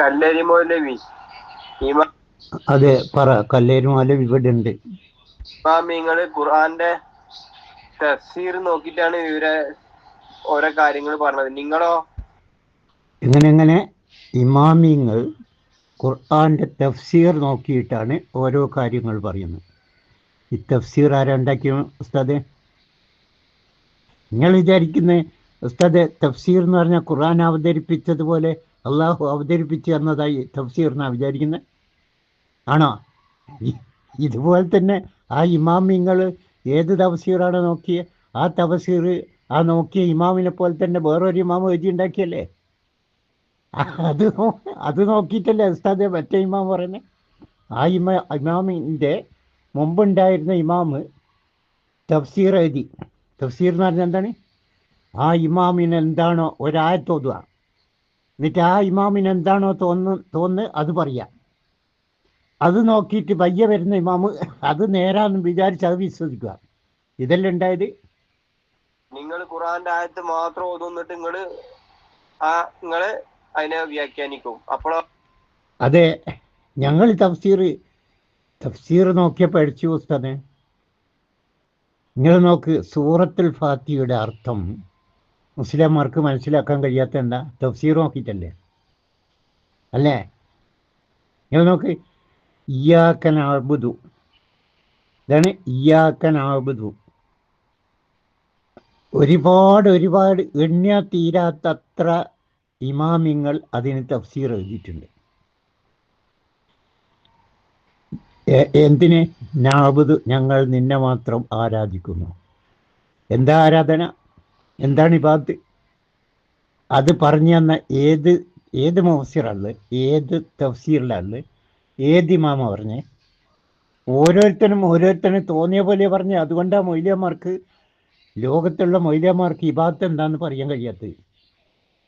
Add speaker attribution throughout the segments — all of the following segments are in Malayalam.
Speaker 1: കല്ലേരി മൗലവി
Speaker 2: അതെ പറ. കല്ലേരി മൗലവി ഇവിടെ ഉണ്ട്
Speaker 1: നിങ്ങൾ ഖുർആന്റെ തഫ്സീർ നോക്കിയിട്ടാണ് ഇവരെ ഓരോ കാര്യങ്ങൾ പറഞ്ഞത്. നിങ്ങളോ?
Speaker 2: എങ്ങനെ എങ്ങനെ? ഇമാമിങ്ങൾ ഖുർആന്റെ തഫ്സീർ നോക്കിയിട്ടാണ് ഓരോ കാര്യങ്ങൾ പറയുന്നത്. ഈ തഫ്സീർ ആരാ ഉണ്ടാക്കിയ ഉസ്താദെ? നിങ്ങൾ വിചാരിക്കുന്നത് ഉസ്താദെ തഫ്സീർ എന്ന് പറഞ്ഞാൽ ഖുർആൻ അവതരിപ്പിച്ചതുപോലെ അള്ളാഹു അവതരിപ്പിച്ചു എന്നതായി തഫ്സീർ എന്നാ വിചാരിക്കുന്നത് ആണോ? ഇതുപോലെ തന്നെ ആ ഇമാമിങ്ങൾ ഏത് തഫസീറാണ് നോക്കിയ? ആ തഫസീർ ആ നോക്കിയ ഇമാമിനെ പോലെ തന്നെ വേറൊരു ഇമാമ് എഴുതി ഉണ്ടാക്കിയല്ലേ? അത് അത് നോക്കിയിട്ടല്ലേ ഉസ്താദെ മറ്റേ ഇമാം പറയുന്നത് ആ ഇമാ ഇമാമിന്റെ മുമ്പുണ്ടായിരുന്ന ഇമാമ് തഫ്സീർ എഴുതി. തഫ്സീർ എന്ന് പറഞ്ഞാൽ എന്താണ്? ആ ഇമാമിന് എന്താണോ ഒരായത്തോതുക എന്നിട്ട് ആ ഇമാമിന് എന്താണോ തോന്നു തോന്നുന്നത് അത് പറയാം. അത് നോക്കിയിട്ട് വയ്യ വരുന്ന ഇമാമ് അത് നേരാന്ന് വിചാരിച്ച് അത് വിശ്വസിക്കുക. ഇതെല്ലാം ഉണ്ടായത്?
Speaker 1: നിങ്ങൾ ഖുറാന്റെ ആയത്ത് മാത്രം ഓതുന്നിട്ട് നിങ്ങൾ ആ നിങ്ങൾ അതിനെ വ്യാഖ്യാനിക്കും. അപ്പോഴോ
Speaker 2: അതെ ഞങ്ങൾ തഫ്സീർ തഫ്സീർ നോക്കിയപ്പോൾ അടിച്ചു ഉസ്താദെ. നിങ്ങൾ നോക്ക് സൂറത്തുൽ ഫാത്തിയുടെ അർത്ഥം. മുസ്ലിംമാർക്ക് മനസ്സിലാക്കാൻ കഴിയാത്ത എന്താ? തഫ്സീർ നോക്കിയിട്ടല്ലേ? അല്ലേ? നിങ്ങൾ നോക്ക്. ഇയാക്കൻ ആൾബുദു ഇതാണ് ഇയാക്കൻ ആൾബുദു ഒരുപാട് ഒരുപാട് എണ്ണിയാ തീരാത്തത്ര ഇമാമിങ്ങൾ അതിന് തഫ്സീർ എഴുതിയിട്ടുണ്ട്. എന്തിന്? നാബുദ് ഞങ്ങൾ നിന്നെ മാത്രം ആരാധിക്കുന്നു. എന്താ ആരാധന? എന്താണ് ഇബാദ് അത് പറഞ്ഞു തന്ന ഏത് ഏത് മുഫസിറുള്ളത് ഏത് തഫ്സീറിലാൾ ഏത് ഇമാമ പറഞ്ഞേ? ഓരോരുത്തരും ഓരോരുത്തരും തോന്നിയ പോലെ പറഞ്ഞ് അതുകൊണ്ടാണ് മൊയ്ലിയന്മാർക്ക് ലോകത്തുള്ള മൊയ്ലിയന്മാർക്ക് ഇബാദത്ത് എന്താന്ന് പറയാൻ കഴിയാത്തത്.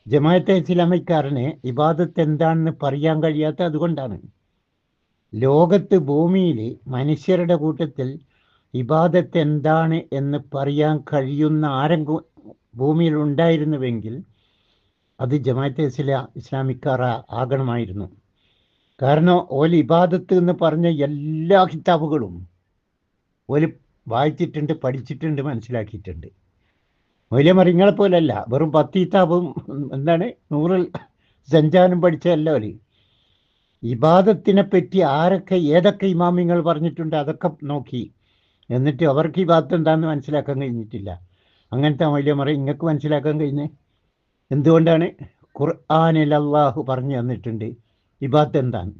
Speaker 2: ജമാഅത്തെ ഇസ്ലാമിക്കാരന് ഇബാദത്ത് എന്താണെന്ന് പറയാൻ കഴിയാത്ത അതുകൊണ്ടാണ്. ലോകത്ത് ഭൂമിയിൽ മനുഷ്യരുടെ കൂട്ടത്തിൽ ഇബാദത്ത് എന്താണ് എന്ന് പറയാൻ കഴിയുന്ന ആരെങ്കിലും ഭൂമിയിൽ ഉണ്ടായിരുന്നുവെങ്കിൽ അത് ജമാഅത്തെ ഇസ്ല ഇസ്ലാമിക്കാർ ആകണമായിരുന്നു. കാരണം ഓൽ ഇബാദത്ത് എന്ന് പറഞ്ഞ എല്ലാ കിതാബുകളും ഓൽ വായിച്ചിട്ടുണ്ട് പഠിച്ചിട്ടുണ്ട് മനസ്സിലാക്കിയിട്ടുണ്ട്. മൊയ്ലിയമറിങ്ങളെ പോലല്ല വെറും പത്ത് കിതാബും എന്താണ് നൂറിൽ സഞ്ചാരം പഠിച്ചതല്ല ഓൽ. ഇബാദത്തിനെ പറ്റി ആരൊക്കെ ഏതൊക്കെ ഇമാമിങ്ങൾ പറഞ്ഞിട്ടുണ്ട് അതൊക്കെ നോക്കി. എന്നിട്ട് അവർക്ക് ഇബാദത്ത് എന്താണെന്ന് മനസ്സിലാക്കാൻ കഴിഞ്ഞിട്ടില്ല. അങ്ങനത്തെ വലിയ മറി ഇങ്ങക്ക് മനസ്സിലാക്കാൻ കഴിഞ്ഞേ? എന്തുകൊണ്ടാണ്? ഖുർആാനിൽ അള്ളാഹു പറഞ്ഞു തന്നിട്ടുണ്ട്. ഇബാത്ത് എന്താണ്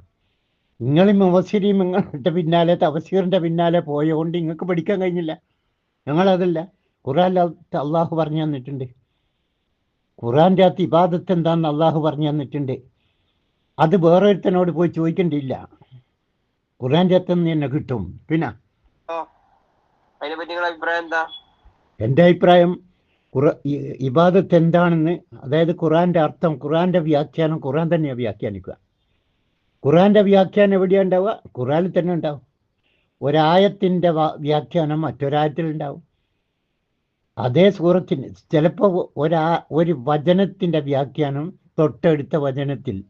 Speaker 2: നിങ്ങൾ മുവസിരിയും നിങ്ങളുടെ പിന്നാലെ തവസീറിന്റെ പിന്നാലെ പോയതുകൊണ്ട് നിങ്ങൾക്ക് പഠിക്കാൻ കഴിഞ്ഞില്ല. ഞങ്ങളതല്ല. ഖുർആൻ അള്ളാഹു പറഞ്ഞു തന്നിട്ടുണ്ട്. ഖുറാന്റെ അകത്ത് ഇബാദത്ത് എന്താണെന്ന് അള്ളാഹു പറഞ്ഞു തന്നിട്ടുണ്ട്. അത് വേറൊരുത്തനോട് പോയി ചോദിക്കേണ്ടിയില്ല. ഖുറാന്റെ അകത്ത് തന്നെ കിട്ടും. പിന്നെ?
Speaker 1: അതിനെ പറ്റി അഭിപ്രായം എന്താ?
Speaker 2: എന്റെ അഭിപ്രായം ഖുറ ഇബാദത്ത് എന്താണെന്ന് അതായത് ഖുറാന്റെ അർത്ഥം ഖുറാന്റെ വ്യാഖ്യാനം ഖുറാൻ തന്നെയാണ് വ്യാഖ്യാനിക്കുക. ഖുറാന്റെ വ്യാഖ്യാനം എവിടെയാണ് ഉണ്ടാവുക? ഖുറാനിൽ തന്നെ ഉണ്ടാവും. ഒരായത്തിന്റെ വ്യാഖ്യാനം മറ്റൊരായത്തിൽ ഉണ്ടാവും. അതേ സൂറത്തിന് ചിലപ്പോൾ ഒരാ ഒരു വചനത്തിന്റെ വ്യാഖ്യാനം തൊട്ടടുത്ത വചനത്തിൽ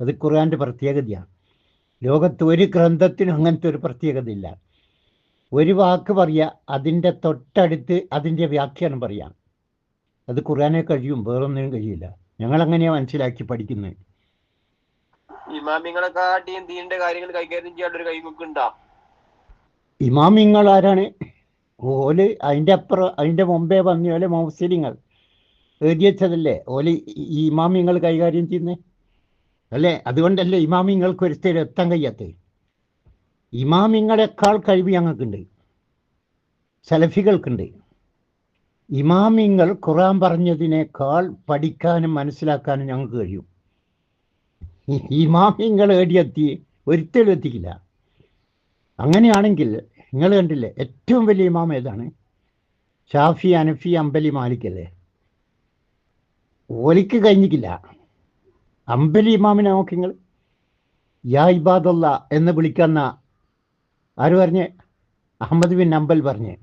Speaker 2: അത് ഖുറാന്റെ പ്രത്യേകതയാണ്. ലോകത്ത് ഒരു ഗ്രന്ഥത്തിനും അങ്ങനത്തെ ഒരു പ്രത്യേകത ഇല്ല ഒരു വാക്ക് പറയുക അതിന്റെ തൊട്ടടുത്ത് അതിന്റെ വ്യാഖ്യാനം പറയാം. അത് ഖുറാനെ കഴിയും വേറൊന്നിനും കഴിയില്ല. ഞങ്ങൾ അങ്ങനെയാണ് മനസ്സിലാക്കി പഠിക്കുന്നത്
Speaker 1: ഇമാമിങ്ങളെ കാട്ടിയും ദീനിന്റെ കാര്യങ്ങൾ കൈകാര്യം ചെയ്യാനുള്ള ഒരു കൈമുക്ക് ഉണ്ടാ
Speaker 2: ഇമാമിങ്ങൾ ആരാണ് ഓൽ അതിന്റെ അപ്പുറം അതിന്റെ മുമ്പേ വന്ന ഓലെ മൗസലിങ്ങൾ. എഴുതി വെച്ചതല്ലേ? ഓൽ ഈ ഇമാമിങ്ങൾ കൈകാര്യം ചെയ്യുന്നേ? അല്ലേ? അതുകൊണ്ടല്ലേ ഇമാമിങ്ങൾക്ക് ഒരു സ്ഥിരം എത്താൻ കഴിയാത്തത് ഇമാമിങ്ങളെക്കാൾ കഴിവ് ഞങ്ങൾക്കുണ്ട്. സലഫികൾക്കുണ്ട്. ഇമാമിങ്ങൾ ഖുറാൻ പറഞ്ഞതിനേക്കാൾ പഠിക്കാനും മനസ്സിലാക്കാനും ഞങ്ങൾക്ക് കഴിയും. ഇമാമിങ്ങൾ ഏടിയെത്തി ഒരിക്കലും എത്തിക്കില്ല. അങ്ങനെയാണെങ്കിൽ നിങ്ങൾ കണ്ടില്ലേ ഏറ്റവും വലിയ ഇമാം ഏതാണ്? ഷാഫി അനഫി അമ്പലി മാലിക്കല്ലേ ഓലിക്ക് കഴിഞ്ഞിട്ടില്ല. അമ്പലി ഇമാമിനെ നോക്കി നിങ്ങൾ. യാ ഇബാദല്ല എന്ന് വിളിക്കുന്ന ആര് പറഞ്ഞ്? അഹമ്മദ് ബിൻ അമ്പൽ പറഞ്ഞ്.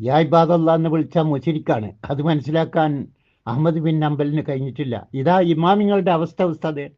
Speaker 2: യാ ഇബാദല്ല എന്ന് വിളിച്ച മുശരിക്കാണ്. അത് മനസ്സിലാക്കാൻ അഹമ്മദ് ബിൻ അമ്പലിന് കഴിഞ്ഞിട്ടില്ല. ഇതാ ഇമാമിങ്ങളുടെ അവസ്ഥ ഉസ്താദെ.